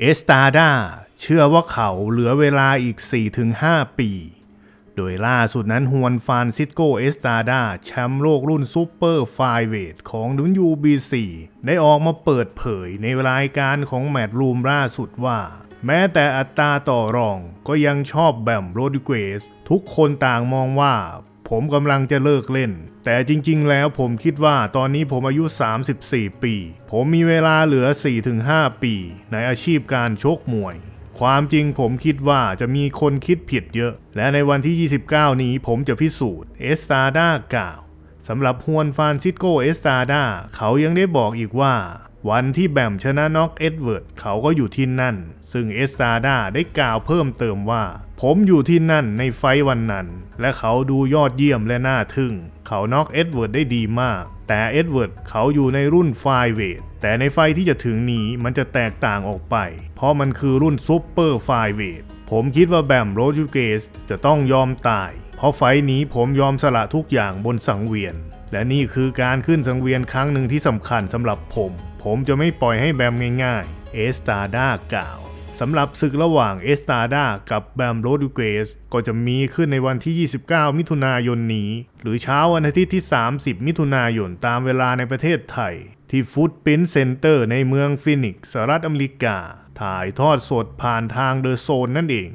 เอสตาดาเชื่อว่าเขาเหลือเวลาอีก 4-5 ปี โดยล่าสุดนั้นฮวนฟานซิสโกเอสตาดาแชมป์โลกรุ่นซูเปอร์ไฟเวทของ WBC ได้ออกมาเปิดเผยในรายการของแมตต์รูมล่าสุดว่า แม้แต่อัตราต่อรองก็ยังชอบแบมโรดิเกส ทุกคนต่างมองว่า ผมกำลังจะเลิกเล่น แต่จริงๆ แล้วผมคิดว่าตอนนี้ผมอายุ 34 ปี ผมมีเวลาเหลือ 4-5 ปี ในอาชีพการชกมวย ความจริงผมคิดว่าจะมีคนคิดผิดเยอะ และในวันที่ 29 นี้ผมจะพิสูจน์ เอสซาดากล่าวสำหรับฮวนฟานซิสโกเอสซาดาเขายังได้บอกอีกว่า วันที่แบมชนะน็อกเอ็ดเวิร์ดเขาก็อยู่ที่นั่น ซึ่งเอสซาดาได้กล่าวเพิ่มเติมว่า ผมอยู่ที่นั่นในไฟวันนั้น และเขาดูยอดเยี่ยมและน่าทึ่ง เขาน็อกเอ็ดเวิร์ดได้ดีมาก แต่เอ็ดเวิร์ดเขาอยู่ในรุ่นไฟเวทแต่ในไฟที่จะถึงนี้มันจะแตกต่างออกไป เพราะมันคือรุ่นซุปเปอร์ไฟเวทผมคิดว่าแบมโรจูเกสจะต้องยอมตาย เพราะไฟนี้ผมยอมสละทุกอย่างบนสังเวียน และนี่คือการขึ้นสังเวียนครั้งหนึ่งที่สำคัญสำหรับผม ผมจะไม่ปล่อยให้แบมง่ายๆ เอสตาดากล่าวสำหรับศึกระหว่างเอสตาดากับแบมโรดูเกสก็จะมีขึ้นในวันที่ 29 มิถุนายนนี้ หรือเช้าวันอาทิตย์ที่ 30 มิถุนายนตามเวลาในประเทศไทย ที่ฟุตปินเซ็นเตอร์ในเมืองฟินิกส์สหรัฐอเมริกา ถ่ายทอดสดผ่านทางเดอะโซนนั่นเอง